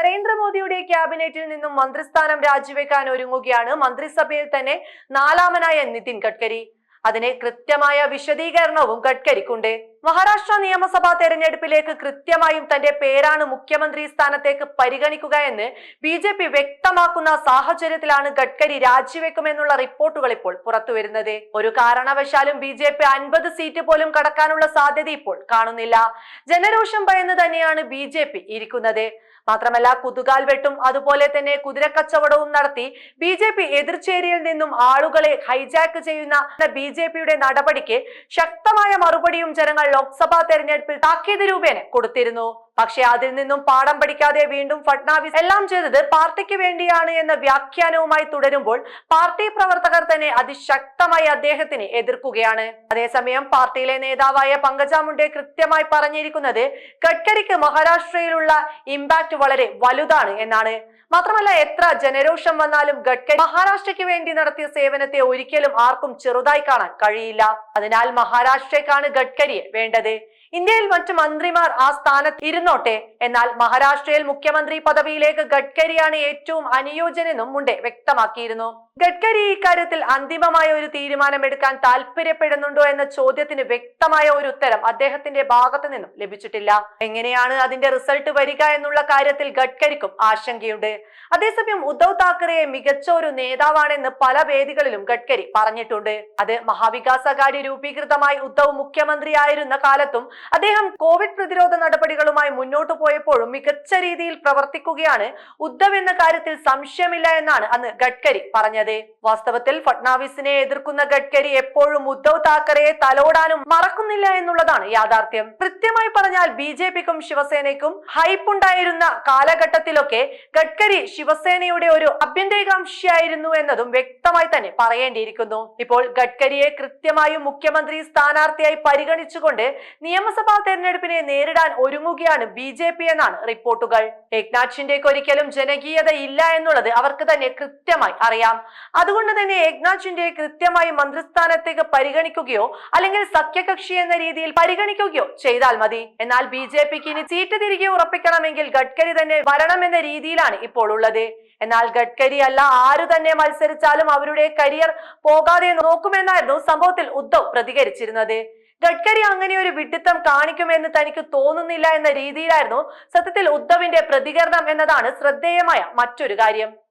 നരേന്ദ്രമോദിയുടെ ക്യാബിനറ്റിൽ നിന്നും മന്ത്രിസ്ഥാനം രാജിവെക്കാൻ ഒരുങ്ങുകയാണ് മന്ത്രിസഭയിൽ തന്നെ നാലാമനായ നിതിൻ ഗഡ്കരി. അതിന് കൃത്യമായ വിശദീകരണവും ഗഡ്കരിക്കുണ്ട്. മഹാരാഷ്ട്ര നിയമസഭാ തെരഞ്ഞെടുപ്പിലേക്ക് കൃത്യമായും തന്റെ പേരാണ് മുഖ്യമന്ത്രി സ്ഥാനത്തേക്ക് പരിഗണിക്കുക എന്ന് ബി ജെ പി വ്യക്തമാക്കുന്ന സാഹചര്യത്തിലാണ് ഗഡ്കരി രാജിവെക്കുമെന്നുള്ള റിപ്പോർട്ടുകൾ ഇപ്പോൾ പുറത്തുവരുന്നത്. ഒരു കാരണവശാലും ബി ജെ പി അൻപത് സീറ്റ് പോലും കടക്കാനുള്ള സാധ്യത ഇപ്പോൾ കാണുന്നില്ല. ജനരോഷം ഭയന്ന് തന്നെയാണ് ബി ജെ പി ഇരിക്കുന്നത്. മാത്രമല്ല കുതുകാൽ വെട്ടും അതുപോലെ തന്നെ കുതിരക്കച്ചവടവും നടത്തി ബി ജെ പി എതിർചേരിയിൽ നിന്നും ആളുകളെ ഹൈജാക്ക് ചെയ്യുന്ന ബി ജെ പിയുടെ നടപടിക്ക് ശക്തമായ മറുപടിയും ജനങ്ങൾ ലോക്സഭാ തെരഞ്ഞെടുപ്പിൽ താക്കീത് രൂപേണ കൊടുത്തിരുന്നു. പക്ഷെ അതിൽ നിന്നും പാഠം പഠിക്കാതെ വീണ്ടും ഫട്നാവിസ് എല്ലാം ചെയ്തത് പാർട്ടിക്ക് വേണ്ടിയാണ് എന്ന വ്യാഖ്യാനവുമായി തുടരുമ്പോൾ പാർട്ടി പ്രവർത്തകർ തന്നെ അതിശക്തമായി അദ്ദേഹത്തിനെ എതിർക്കുകയാണ്. അതേസമയം പാർട്ടിയിലെ നേതാവായ പങ്കജ മുണ്ടെ കൃത്യമായി പറഞ്ഞിരിക്കുന്നത് ഗഡ്കരിക്ക് മഹാരാഷ്ട്രയിലുള്ള ഇമ്പാക്ട് വളരെ വലുതാണ് എന്നാണ്. മാത്രമല്ല എത്ര ജനരോഷം വന്നാലും ഗഡ്കരി മഹാരാഷ്ട്രയ്ക്ക് വേണ്ടി നടത്തിയ സേവനത്തെ ഒരിക്കലും ആർക്കും ചെറുതായി കാണാൻ കഴിയില്ല. അതിനാൽ മഹാരാഷ്ട്രയ്ക്കാണ് ഗഡ്കരിയെ വേണ്ടത്. ഇന്ത്യയിൽ മറ്റു മന്ത്രിമാർ ആ സ്ഥാനത്ത് ഇരുന്നോട്ടെ. എന്നാൽ മഹാരാഷ്ട്രയിൽ മുഖ്യമന്ത്രി പദവിയിലേക്ക് ഗഡ്കരിയാണ് ഏറ്റവും അനുയോജ്യനെന്നും മുണ്ടെ വ്യക്തമാക്കിയിരുന്നു. ഗഡ്കരി ഇക്കാര്യത്തിൽ അന്തിമമായ ഒരു തീരുമാനമെടുക്കാൻ താല്പര്യപ്പെടുന്നുണ്ടോ എന്ന ചോദ്യത്തിന് വ്യക്തമായ ഒരു ഉത്തരം അദ്ദേഹത്തിന്റെ ഭാഗത്തു നിന്നും ലഭിച്ചിട്ടില്ല. എങ്ങനെയാണ് അതിന്റെ റിസൾട്ട് വരിക എന്നുള്ള കാര്യത്തിൽ ഗഡ്കരിക്കും ആശങ്കയുണ്ട്. അതേസമയം ഉദ്ധവ് താക്കറെയെ മികച്ച ഒരു നേതാവാണെന്ന് പല വേദികളിലും ഗഡ്കരി പറഞ്ഞിട്ടുണ്ട്. അത് മഹാവികാസ് അഗാഡി രൂപീകൃതമായി ഉദ്ധവ് മുഖ്യമന്ത്രിയായിരുന്ന കാലത്തും അദ്ദേഹം കോവിഡ് പ്രതിരോധ നടപടികളുമായി മുന്നോട്ട് പോയപ്പോഴും മികച്ച രീതിയിൽ പ്രവർത്തിക്കുകയാണ്. ഉദ്ധവ് എന്ന കാര്യത്തിൽ സംശയമില്ല എന്നാണ് അന്ന് ഗഡ്കരി പറഞ്ഞത്. വാസ്തവത്തിൽ ഫട്നാവിസിനെ എതിർക്കുന്ന ഗഡ്കരി എപ്പോഴും ഉദ്ധവ് താക്കറെയെ തലോടാനും മറക്കുന്നില്ല എന്നുള്ളതാണ് യാഥാർത്ഥ്യം. കൃത്യമായി പറഞ്ഞാൽ ബി ജെ പിക്കും ശിവസേനയ്ക്കും ഹൈപ്പുണ്ടായിരുന്ന കാലഘട്ടത്തിലൊക്കെ ഗഡ്കരി ശിവസേനയുടെ ഒരു അഭ്യന്തരകാംക്ഷിയായിരുന്നു എന്നതും വ്യക്തമായി തന്നെ പറയേണ്ടിയിരിക്കുന്നു. ഇപ്പോൾ ഗഡ്കരിയെ കൃത്യമായും മുഖ്യമന്ത്രി സ്ഥാനാർത്ഥിയായി പരിഗണിച്ചുകൊണ്ട് നിയമസഭാ തെരഞ്ഞെടുപ്പിനെ നേരിടാൻ ഒരുങ്ങുകയാണ് ബി ജെ പി എന്നാണ് റിപ്പോർട്ടുകൾ. ഏക്നാഥ് ഒരിക്കലും ജനകീയത ഇല്ല എന്നുള്ളത് അവർക്ക് തന്നെ കൃത്യമായി അറിയാം. അതുകൊണ്ട് തന്നെ ഏക്നാഥ് കൃത്യമായി മന്ത്രിസ്ഥാനത്തേക്ക് പരിഗണിക്കുകയോ അല്ലെങ്കിൽ സഖ്യകക്ഷി എന്ന രീതിയിൽ പരിഗണിക്കുകയോ ചെയ്താൽ മതി. എന്നാൽ ബി ജെ പിക്ക് ഇനി സീറ്റ് തിരികെ ഉറപ്പിക്കണമെങ്കിൽ ഗഡ്കരി തന്നെ വരണമെന്ന രീതിയിലാണ് ഇപ്പോൾ ഉള്ളത്. എന്നാൽ ഗഡ്കരി അല്ല ആരു തന്നെ മത്സരിച്ചാലും അവരുടെ കരിയർ പോകാതെ നോക്കുമെന്നായിരുന്നു സംഭവത്തിൽ ഉദ്ധവ് പ്രതികരിച്ചിരുന്നത്. ഗഡ്കരി അങ്ങനെ ഒരു വിഡിത്തം കാണിക്കുമെന്ന് തനിക്ക് തോന്നുന്നില്ല എന്ന രീതിയിലായിരുന്നു സത്യത്തിൽ ഉദ്ധവിന്റെ പ്രതികരണം എന്നതാണ് ശ്രദ്ധേയമായ മറ്റൊരു കാര്യം.